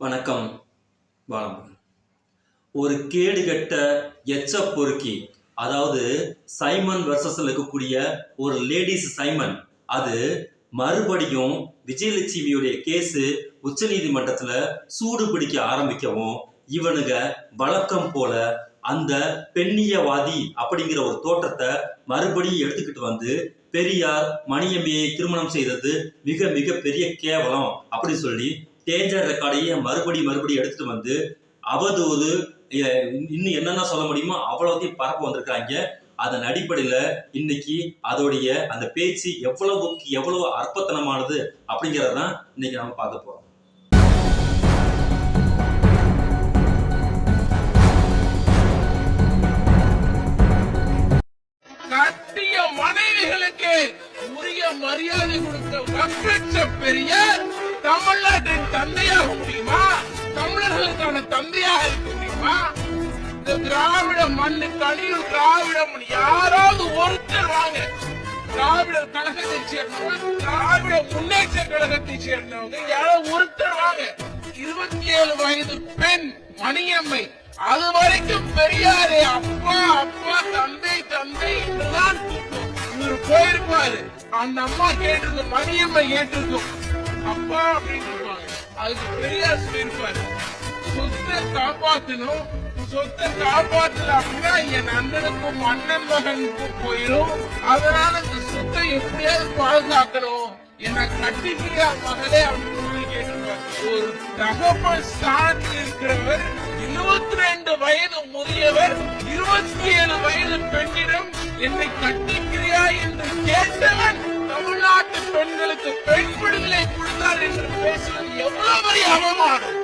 வணக்கம் வணக்கம் ஒரு கேடுகெட்ட எச்ச பொறுக்கி அதாவது சைமன் வர்சஸ்ல இருக்கக்கூடிய ஒரு லேடிஸ் சைமன் அது மறுபடியும் விஜயலட்சுமியுடைய கேஸு உச்சநீதிமன்றத்துல சூடு பிடிக்க ஆரம்பிக்கவும் இவனுங்க வழக்கம் போல அந்த பெண்ணியவாதி அப்படிங்கிற ஒரு தோற்றத்தை மறுபடியும் எடுத்துக்கிட்டு வந்து பெரியார் மணியம்மையை திருமணம் செய்தது மிக மிக பெரிய கேவலம் அப்படி சொல்லி டேஞ்சர் ரெக்கார்டையே மறுபடி மறுபடி எடுத்துட்டு வந்து அவதூறு இன்னும் என்னென்ன சொல்ல முடியுமோ அவ்வளோத்தையும் பரப்ப வந்திருக்காங்க. அதன் அடிப்படையில் இன்னைக்கு அதோடைய அந்த பேச்சு எவ்வளவுக்கு எவ்வளவு அற்பத்தனமானது அப்படிங்கறதான் இன்னைக்கு நம்ம பார்க்க போகிறோம் மனைவிகளுக்கு உரிய மரியாதை கொடுத்த பெரியார் தமிழ்நாட்டின் தந்தையாக முடியுமா? தமிழர்களுக்கான தந்தையாக இருக்க முடியுமா? இந்த திராவிட மண்ணு அடியில் திராவிடம் யாராவது ஒருத்தர் வாங்க. திராவிடர் கழகத்தை சேர்ந்தவங்க திராவிட முன்னேற்ற கழகத்தை சேர்ந்தவங்க யாராவது ஒருத்தர் வாங்க. இருபத்தி ஏழு வயது பெண் மணியம்மை அது வரைக்கும் பெரியாரே அப்பா அப்பா தந்தை தந்தை என்றுதான் கூப்பிடும் இவர் போயிருப்பாரு. அந்த அம்மா கேட்டிருக்கும் மணியம்மை கேட்டிருக்கும் அப்பா அப்படின்னு இருப்பாங்க அதுக்கு பெரியார் சொல்லியிருப்பாரு. சொத்தை காப்பாத்தணும். சொத்தை காப்பாத்தல அப்படின்னா என் அண்ணனுக்கும் அண்ணன் மகனுக்கும் போயிடும். அதனால இந்த சொத்தை எப்படியாவது பாதுகாக்கணும். என்ன கட்டிக்கிறியா மகளே அப்படின்னு சொல்லி கேட்டிருப்பாரு. ஒரு தகப்பன் ஸ்தானத்தில் இருக்கிறவர் இருபத்தி ரெண்டு வயது முதியவர் இருபத்தி ஏழு வயது பெண்ணிடம் என்னை கட்டிக்கிறியா என்று கேட்டவன் தமிழ்நாட்டு பெண்களுக்கு பெண் விடுதலை என்று பேசுவது எவ்வளவு பெரிய அவமானம்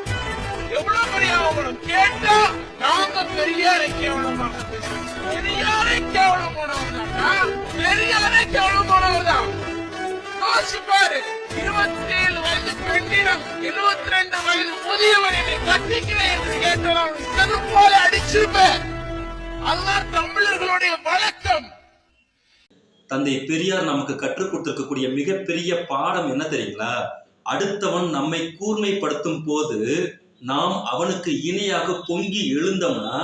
எவ்வளவு பெரிய அவமானம் கேட்டா நாங்க பெரியாரை கேவலமாக பேசுறோம் பெரியாரை கேவலமானவர் தான் பெரியாரை கேவலமானவர் தான் யோசிப்பாரு இருபத்தி ஏழு வயது பெண்ணிடம் இருபத்தி ரெண்டு வயது முதியவர் என்னை கட்டிக்கிறேன் என்று கேட்டால் இது போல அடிச்சிருப்பேன் அதுதான் தமிழர்களுடைய வழக்கம் தந்தை பெரியார் நமக்கு கற்றுக் கொடுத்திருக்கக்கூடிய மிகப்பெரிய பாடம் என்ன தெரியுங்களா? அடுத்தவன் நம்மை கூர்மைப்படுத்தும் போது நாம் அவனுக்கு இணையாக பொங்கி எழுந்தோம்னா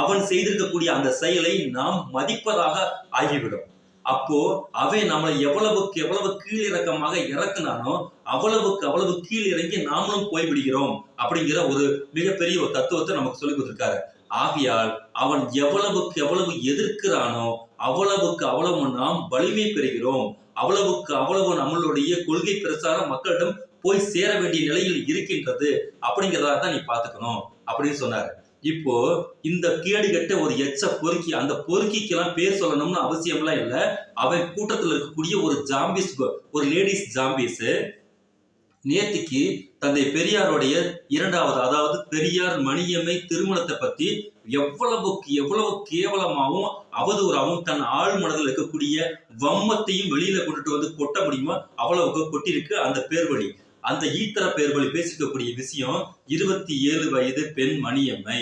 அவன் செய்திருக்கக்கூடிய அந்த செயலை நாம் மதிப்பதாக ஆகிவிடும். அப்போ அவன் நம்மளை எவ்வளவுக்கு எவ்வளவு கீழிறக்கமாக இறக்குனானோ அவ்வளவுக்கு அவ்வளவு கீழ் இறங்கி நாமளும் போய்விடுகிறோம் அப்படிங்கிற ஒரு மிகப்பெரிய ஒரு தத்துவத்தை நமக்கு சொல்லி கொடுத்துருக்காரு. ஆகையால் அவன் எவ்வளவுக்கு எவ்வளவு எதிர்க்கிறானோ அவ்வளவுக்கு அவ்வளவு நாம் வலிமை பெறுகிறோம். அவ்வளவுக்கு அவ்வளவு நம்மளுடைய கொள்கை பிரச்சாரம் மக்களிடம் போய் சேர வேண்டிய நிலையில் இருக்கின்றது அப்படிங்கிறதா தான் நீ பார்த்துக்கணும் அப்படின்னு சொன்னாரு. இப்போ இந்த கேடுகட்ட ஒரு எச்ச பொறுக்கி அந்த பொறுக்கிக்கெல்லாம் பேர் சொல்லணும்னு அவசியம்லாம் இல்லை. அவன் கூட்டத்தில் இருக்கக்கூடிய ஒரு ஜாம்பிஸ் ஒரு லேடிஸ் ஜாம்பிஸ். நேத்திக்கு தந்தை பெரியாருடைய இரண்டாவது அதாவது பெரியார் மணியம்மை திருமணத்தை பத்தி எவ்வளவுக்கு எவ்வளவு கேவலமாகவும் அவதூறாகவும் தன் ஆள் மனதில் இருக்கக்கூடிய வம்மத்தையும் வெளியில கொண்டுட்டு வந்து கொட்ட முடியுமோ? அவ்வளவுக்கு கொட்டியிருக்கு அந்த பேர்வழி. அந்த ஈத்தர பேர்வழி பேசிக்கக்கூடிய விஷயம் இருபத்தி ஏழு வயது பெண் மணியம்மை.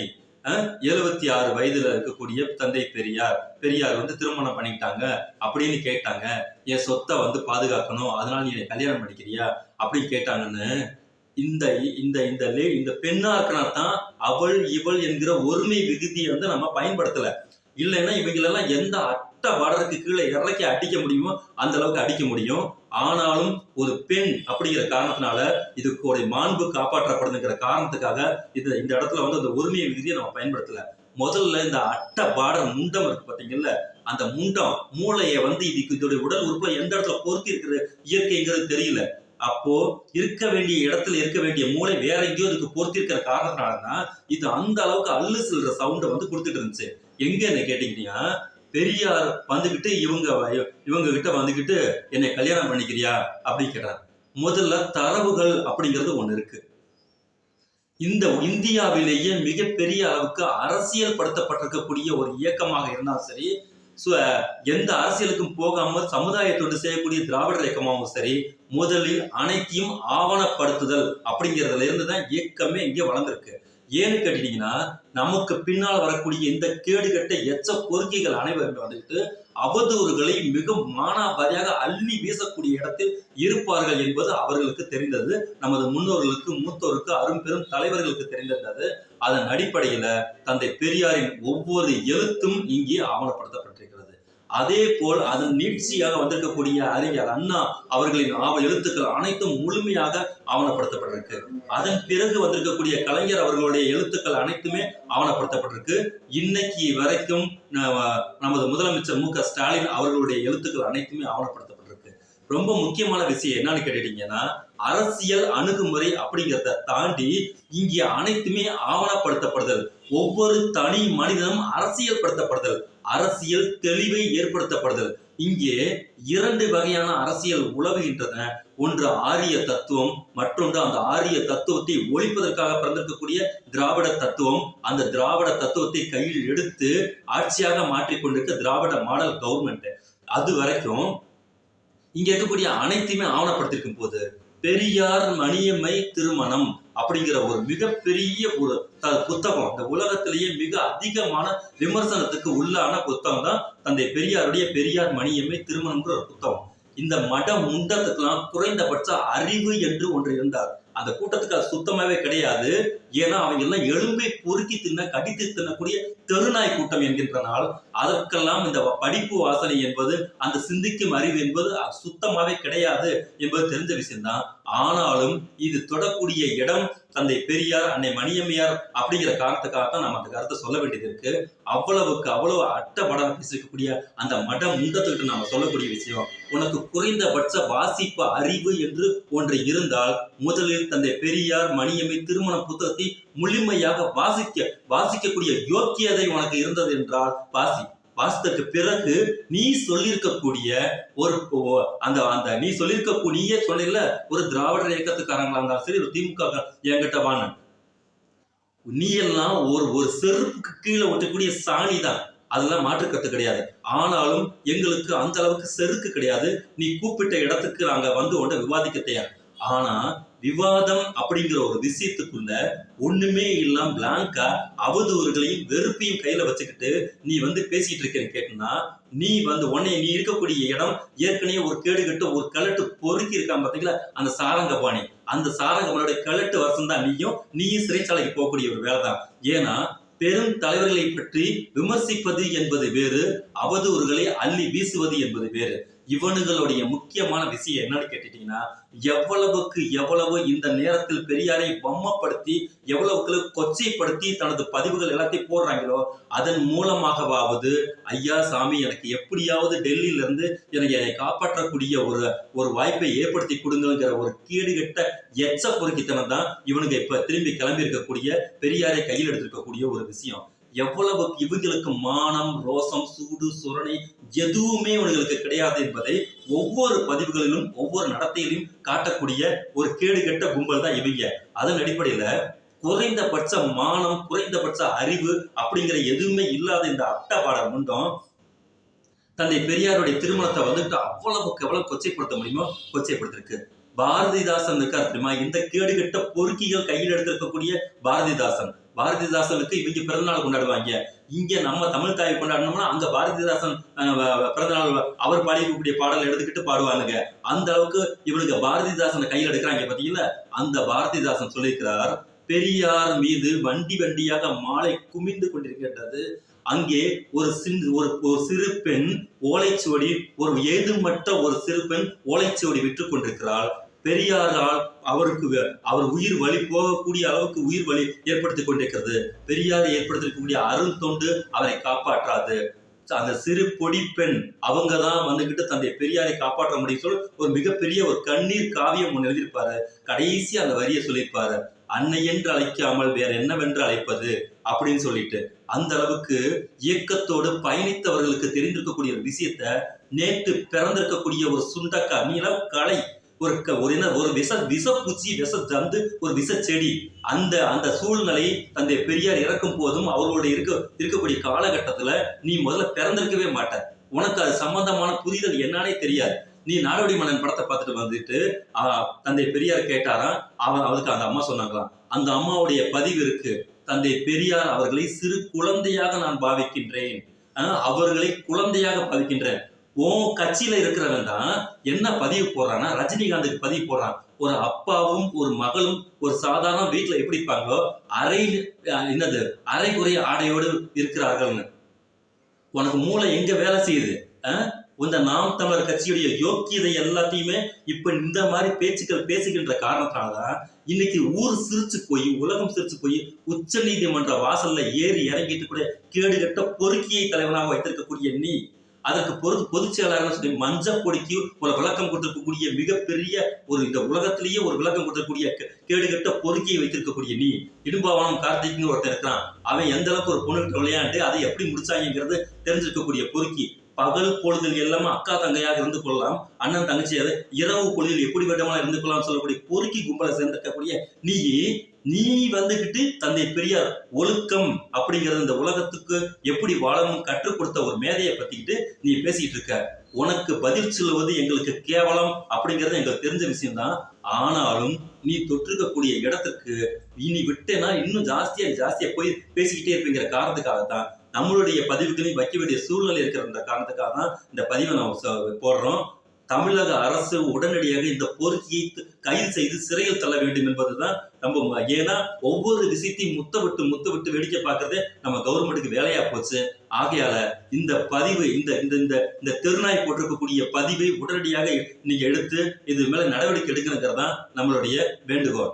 எழுபத்தி ஆறு வயதுல இருக்கக்கூடிய தந்தை பெரியார். பெரியார் வந்து திருமணம் பண்ணிட்டாங்க அப்படின்னு கேட்டாங்க. என் சொத்தை வந்து பாதுகாக்கணும் அதனால நீ என்னை கல்யாணம் பண்ணிக்கிறியா? அப்படின்னு கேட்டாங்கன்னு இந்த இந்த இந்த லே இந்த பெண்ணா இருக்கனா தான் அவள் இவள் என்கிற ஒருமை விகுதியை வந்து நம்ம பயன்படுத்தல. இல்லைன்னா இவங்களெல்லாம் எந்த அட்ட பார்டருக்கு கீழே இறக்கி அடிக்க முடியுமோ அந்த அளவுக்கு அடிக்க முடியும். ஆனாலும் ஒரு பெண் அப்படிங்கிற காரணத்தினால இதுக்கு மாண்பு காப்பாற்றப்படுதுங்கிற காரணத்துக்காக இது இந்த இடத்துல வந்து அந்த உரிமையை விதியை நம்ம பயன்படுத்தல. முதல்ல இந்த அட்டை பார்டர் முண்டம் இருக்கு பாத்தீங்கல்ல அந்த முண்டம் மூளையை வந்து இதுக்கு இதோட உடல் உறுப்புல எந்த இடத்துல பொருத்தி இருக்கிற இயற்கைங்கிறது தெரியல. அப்போ இருக்க வேண்டிய இடத்துல இருக்க வேண்டிய மூளை வேற எங்கேயோ இதுக்கு பொருத்தி இருக்கிற காரணத்தினாலதான் இது அந்த அளவுக்கு அல்லு செல்ற சவுண்டை வந்து கொடுத்துட்டு இருந்துச்சு. எங்கன்னு கேட்டீங்கன்னா பெரியார் வந்துகிட்டு இவங்க இவங்க கிட்ட வந்துகிட்டு என்னை கல்யாணம் பண்ணிக்கிறியா? அப்படின்னு கேட்டார். முதல்ல தரவுகள் அப்படிங்கிறது ஒண்ணு இருக்கு. இந்த இந்தியாவிலேயே மிகப்பெரிய அளவுக்கு அரசியல் படுத்தப்பட்டிருக்கக்கூடிய ஒரு இயக்கமாக இருந்தாலும் சரி எந்த அரசியலுக்கும் போகாம சமுதாயத்தோடு செய்யக்கூடிய திராவிடர் இயக்கமாகவும் சரி முதலில் அனைத்தையும் ஆவணப்படுத்துதல் அப்படிங்கிறதுல இருந்து தான் இயக்கமே இங்கே வளர்ந்துருக்கு. ஏன்னு கேட்டீங்கன்னா நமக்கு பின்னால் வரக்கூடிய இந்த கேடுகட்ட எச்ச பொறுக்கிகள் அனைவரும் வந்துட்டு அவதூறுகளை மிக மானாபாரியாக அள்ளி வீசக்கூடிய இடத்தில் இருப்பார்கள் என்பது அவர்களுக்கு தெரிந்தது. நமது முன்னோர்களுக்கு மூத்தோருக்கு அரும்பெரும் தலைவர்களுக்கு தெரிந்திருந்தது. அதன் அடிப்படையில தந்தை பெரியாரின் ஒவ்வொரு எழுத்தும் இங்கே ஆவணப்படுத்தப்பட்டிருக்கிறது. அதே போல் அதன் நீட்சியாக வந்திருக்கக்கூடிய அறிஞர் அண்ணா அவர்களின் ஆவ எழுத்துக்கள் அனைத்தும் முழுமையாக ஆவணப்படுத்தப்பட்டிருக்கு. அதன் பிறகு வந்திருக்கக்கூடிய கலைஞர் அவர்களுடைய எழுத்துக்கள் அனைத்துமே ஆவணப்படுத்தப்பட்டிருக்கு. இன்னைக்கு வரைக்கும் நமது முதலமைச்சர் மு க ஸ்டாலின் அவர்களுடைய எழுத்துக்கள் அனைத்துமே ஆவணப்படுத்த ரொம்ப முக்கியமான விஷயம் என்னன்னு கேட்டுட்டீங்கன்னா அரசியல் அணுகுமுறை அப்படிங்கிறத தாண்டி இங்கே அனைத்துமே ஆவணப்படுத்தப்படுதல். ஒவ்வொரு தனி மனிதனும் அரசியல் படுத்தப்படுதல் அரசியல் தெளிவை ஏற்படுத்தப்படுதல். இங்கே இரண்டு வகையான அரசியல் உலவுகின்றன. ஒன்று ஆரிய தத்துவம் மற்றொன்று அந்த ஆரிய தத்துவத்தை ஒழிப்பதற்காக பிறந்திருக்கக்கூடிய திராவிட தத்துவம். அந்த திராவிட தத்துவத்தை கையில் எடுத்து ஆட்சியாக மாற்றிக்கொண்டிருக்க திராவிட மாடல் கவர்மெண்ட். அது வரைக்கும் இங்க இருக்கக்கூடிய அனைத்தையுமே ஆவணப்படுத்திருக்கும் போது பெரியார் மணியம்மை திருமணம் அப்படிங்கிற ஒரு மிகப்பெரிய ஒரு புத்தகம். இந்த உலகத்திலேயே மிக அதிகமான விமர்சனத்துக்கு உள்ளான புத்தகம் தான் தந்தை பெரியாருடைய பெரியார் மணியம்மை திருமணம்ங்கிற ஒரு புத்தகம். இந்த மட முண்டத்துக்கெல்லாம் குறைந்தபட்ச அறிவு என்று ஒன்று இருந்தார். அந்த கூட்டத்துக்கு அது சுத்தமாவே கிடையாது. ஏன்னா அவங்க எல்லாம் எலும்பை பொறுக்கி தின்ன கடித்து தின்னக்கூடிய தெருநாய் கூட்டம் என்கின்றனால் அதற்கெல்லாம் இந்த படிப்பு வாசனை என்பது அந்த சிந்திக்கும் அறிவு என்பது சுத்தமாவே கிடையாது என்பது தெரிஞ்ச விஷயம்தான். ஆனாலும் இது தொடக்கூடிய இடம் தந்தை பெரியார் அன்னை மணியம்மையார் அப்படிங்கிற காரணத்துக்காகத்தான் நம்ம அந்த கருத்தை சொல்ல வேண்டியது இருக்கு. அவ்வளவுக்கு அவ்வளவு அட்ட மடம் பேசிக்கக்கூடிய அந்த மட முண்டத்துக்கிட்ட நாம சொல்லக்கூடிய விஷயம் உனக்கு குறைந்தபட்ச வாசிப்பு அறிவு என்று ஒன்று இருந்தால் முதலில் தந்தை பெரியார் மணியம்மை திருமண புத்தகத்தை முழுமையாக வாசிக்க வாசிக்கக்கூடிய யோக்கியதை உனக்கு இருந்தது என்றால் வாசி. வாசத்துக்கு பிறகு நீ சொல்லியிருக்கக்கூடிய ஒரு அந்த அந்த நீ சொல்லியிருக்கக்கூடிய சொன்னீங்கல்ல ஒரு திராவிடர் இயக்கத்துக்காரங்களா இருந்தாலும் சரி ஒரு திமுக என்கிட்ட வாணன் நீ எல்லாம் ஒரு ஒரு செருப்புக்கு கீழே ஒட்டக்கூடிய சாணி தான். அதெல்லாம் மாற்றுக்கத்து கிடையாது. ஆனாலும் எங்களுக்கு அந்த அளவுக்கு செருக்கு கிடையாது. நீ கூப்பிட்ட இடத்துக்கு நாங்க வந்து உன்ட விவாதிக்க தயார். ஆனா விவாதம் அப்படிங்கிற ஒரு விஷயத்துக்குள்ள ஒண்ணுமே இல்லாம பிளாங்கா அவதூறுகளையும் வெறுப்பையும் கையில வச்சுக்கிட்டு நீ வந்து பேசிட்டு இருக்கேன்னு கேட்டனா நீ வந்து உன்னை நீ இருக்கக்கூடிய இடம் ஏற்கனவே ஒரு கேடுகட்டு ஒரு கலட்டு பொறுக்கி இருக்கான் பாத்தீங்களா? அந்த சாரங்க பாணி அந்த சாரங்கபாணியோட கலட்டு வருஷம் தான் நீயும் நீயும் சிறைச்சாலைக்கு போகக்கூடிய ஒரு வேலை தான். ஏன்னா பெரும் தலைவர்களை பற்றி விமர்சிப்பது என்பது வேறு அவதூறுகளை அள்ளி வீசுவது என்பது வேறு. இவனுங்களுடைய முக்கியமான விஷயம் என்னன்னு கேட்டுட்டீங்கன்னா எவ்வளவுக்கு எவ்வளவு இந்த நேரத்தில் பெரியாரை பொம்மப்படுத்தி எவ்வளவுக்கு கொச்சைப்படுத்தி தனது பதிவுகள் எல்லாத்தையும் போடுறாங்களோ அதன் மூலமாகவாவது ஐயா சாமி எனக்கு எப்படியாவது டெல்லியில இருந்து எனக்கு என்னை காப்பாற்றக்கூடிய ஒரு ஒரு வாய்ப்பை ஏற்படுத்தி கொடுங்கிற ஒரு கேடுகட்ட எச்ச பொறுக்கித்தனம் தான் இவனுங்க இப்ப திரும்பி கிளம்பி இருக்கக்கூடிய பெரியாரை கையில் எடுத்திருக்கக்கூடிய ஒரு விஷயம். எவ்வளவு இவங்களுக்கு மானம் ரோசம் சூடு சுரணை எதுவுமே இவங்களுக்கு கிடையாது என்பதை ஒவ்வொரு பதிவுகளிலும் ஒவ்வொரு நடத்தையிலும் காட்டக்கூடிய ஒரு கேடுகெட்ட கும்பல் தான் இவங்க. அதன் அடிப்படையில குறைந்தபட்ச மானம் குறைந்தபட்ச அறிவு அப்படிங்கிற எதுவுமே இல்லாத இந்த அட்டப்பாடம் முண்டம் தந்தை பெரியாருடைய திருமணத்தை வந்துட்டு அவ்வளவுக்கு எவ்வளவு கொச்சைப்படுத்த முடியுமோ? கொச்சைப்படுத்திருக்கு. பாரதிதாசன் இருக்கார் தெரியுமா? இந்த கேடுகெட்ட பொறுக்கிகள் கையில் எடுத்திருக்கக்கூடிய பாரதிதாசன். பாரதிதாசனுக்கு இவங்க பிறந்தநாள் கொண்டாடுவாங்க. இங்க நம்ம தமிழ் தாய் கொண்டாடணும்னா அங்க பாரதிதாசன் பிறந்தநாள் அவர் பாடிக்கக்கூடிய பாடல் எடுத்துக்கிட்டு பாடுவானுங்க. அந்த அளவுக்கு இவனுக்கு பாரதிதாசனை கையில் எடுக்கிறாங்க பாத்தீங்களா? அந்த பாரதிதாசன் சொல்லியிருக்கிறார் பெரியார் மீது வண்டி வண்டியாக மாலை குமிந்து கொண்டிருக்கின்றது. அங்கே ஒரு சின் ஒரு ஒரு சிறு பெண் ஓலைச்சுவடி ஒரு ஏதுமற்ற ஒரு சிறு பெண் ஓலைச்சுவடி விற்று கொண்டிருக்கிறாள். பெரியாரால் அவருக்கு அவர் உயிர் வழி போகக்கூடிய அளவுக்கு உயிர் வழி ஏற்படுத்தி கொண்டிருக்கிறது. பெரியாரை ஏற்படுத்திருக்கக்கூடிய அருள் தொண்டு அவரை காப்பாற்றாது. அந்த சிறு பொடி பெண் அவங்க தான் வந்துகிட்டு தன்னுடைய பெரியாரை காப்பாற்ற முடியும் சொல்லி ஒரு மிகப்பெரிய ஒரு கண்ணீர் காவியம் ஒன்று எழுதியிருப்பாரு. கடைசி அந்த வரியை சொல்லியிருப்பாரு. அன்னை என்று அழைக்காமல் வேற என்னவென்று அழைப்பது? அப்படின்னு சொல்லிட்டு. அந்த அளவுக்கு இயக்கத்தோடு பயணித்தவர்களுக்கு தெரிந்திருக்கக்கூடிய ஒரு விஷயத்த நேற்று பிறந்திருக்கக்கூடிய ஒரு சுண்டக்கா நீளம் கலை ஒரு க- ஒரு என்ன ஒரு விஷ விஷப்பூச்சி விஷ ஜந்து ஒரு விஷ செடி அந்த அந்த சூழ்நிலை தந்தை பெரியார் இறக்கும் போதும் அவர்களுடைய இருக்க இருக்கக்கூடிய காலகட்டத்துல நீ முதல்ல பிறந்திருக்கவே மாட்ட உனக்கு அது சம்பந்தமான புரிதல் என்னன்னே தெரியாது. நீ நாடோடி மன்னன் படத்தை பார்த்துட்டு வந்துட்டு தந்தை பெரியார் கேட்டாராம் அவன் அவருக்கு அந்த அம்மா சொன்னாங்களாம் அந்த அம்மாவுடைய பதிவு இருக்கு. தந்தை பெரியார் அவர்களை சிறு குழந்தையாக நான் பாவிக்கின்றேன். அவர்களை குழந்தையாக பாதிக்கின்ற உன் கட்சியில இருக்கிறவன் தான் என்ன பதிவு போடுறான்னா ரஜினிகாந்துக்கு பதிவு போடுறான். ஒரு அப்பாவும் ஒரு மகளும் ஒரு சாதாரண வீட்டுல எப்படி இருப்பாங்களோ அரை என்னது அரை குறைய ஆடையோடு இருக்கிறார்கள்னு. உனக்கு மூளை எங்க வேலை செய்யுது? இந்த நாம் தமிழர் கட்சியுடைய யோக்கியதை எல்லாத்தையுமே இப்ப இந்த மாதிரி பேச்சுக்கள் பேசுகின்ற காரணத்தினாலதான் இன்னைக்கு ஊர் சிரிச்சு போய் உலகம் சிரிச்சு போய் உச்ச நீதிமன்ற வாசல்ல ஏறி இறங்கிட்டு கூட கேடுகட்ட பொறுக்கியை தலைவனாக வைத்திருக்கக்கூடிய நீ. அதற்கு பொது பொதுச் செயலாளர் சொல்லி மஞ்ச பொடிக்கு ஒரு விளக்கம் கொடுத்திருக்கக்கூடிய மிகப்பெரிய ஒரு இந்த உலகத்திலேயே ஒரு விளக்கம் கொடுத்திருக்கக்கூடிய கேடுகட்ட பொறுக்கியை வைத்திருக்கக்கூடிய நீ இடும்பாவனம் கார்த்திக்னு ஒருத்தன் இருக்கிறான். அவன் எந்த அளவுக்கு ஒரு பொண்ணுகிட்ட விளையாண்டு அதை எப்படி முடிச்சாங்கிறது தெரிஞ்சிருக்கக்கூடிய பொறுக்கி. பகல் பொழுதில் எல்லாமே அக்கா தங்கையாக இருந்து கொள்ளலாம். அண்ணன் தங்கச்சியாக இரவு பொழுதில் எப்படி வேண்டுமானால் இருந்து கொள்ளலாம் சொல்லக்கூடிய பொறுக்கி கும்பலை சேர்ந்திருக்கக்கூடிய நீ நீ வந்துகிட்டு தந்தை பெரியார் ஒழுக்கம் அப்படிங்கிறது இந்த உலகத்துக்கு எப்படி வாழணும் கற்றுக் கொடுத்த ஒரு மேதையை பத்திக்கிட்டு நீ பேசிட்டு இருக்க. உனக்கு பதில் சொல்லுவது எங்களுக்கு கேவலம் அப்படிங்கிறது எங்களுக்கு தெரிஞ்ச விஷயம்தான். ஆனாலும் நீ தொற்றிருக்கக்கூடிய இடத்துக்கு இனி விட்டேன்னா இன்னும் ஜாஸ்தியா ஜாஸ்தியா போய் பேசிக்கிட்டே இருப்பீங்கிற காரணத்துக்காகத்தான். நம்மளுடைய பதிவுகளையும் வைக்க வேண்டிய சூழ்நிலை இருக்கிற காரணத்துக்காக தான் இந்த பதிவை நான் போடுறோம். தமிழக அரசு உடனடியாக இந்த பொறுக்கியை கைது செய்து சிறையில் தள்ள வேண்டும் என்பதுதான் நம்ம ஏன்னா ஒவ்வொரு விஷயத்தையும் முத்த விட்டு முத்த விட்டு வேடிக்கை பார்க்கறதே நம்ம கவர்மெண்ட்டுக்கு வேலையா போச்சு. ஆகையால இந்த பதிவு இந்த இந்த இந்த இந்த தெருநாய் போட்டிருக்கக்கூடிய பதிவை உடனடியாக நீங்க எடுத்து இது மேல நடவடிக்கை எடுக்கணுங்கிறது தான் நம்மளுடைய வேண்டுகோள்.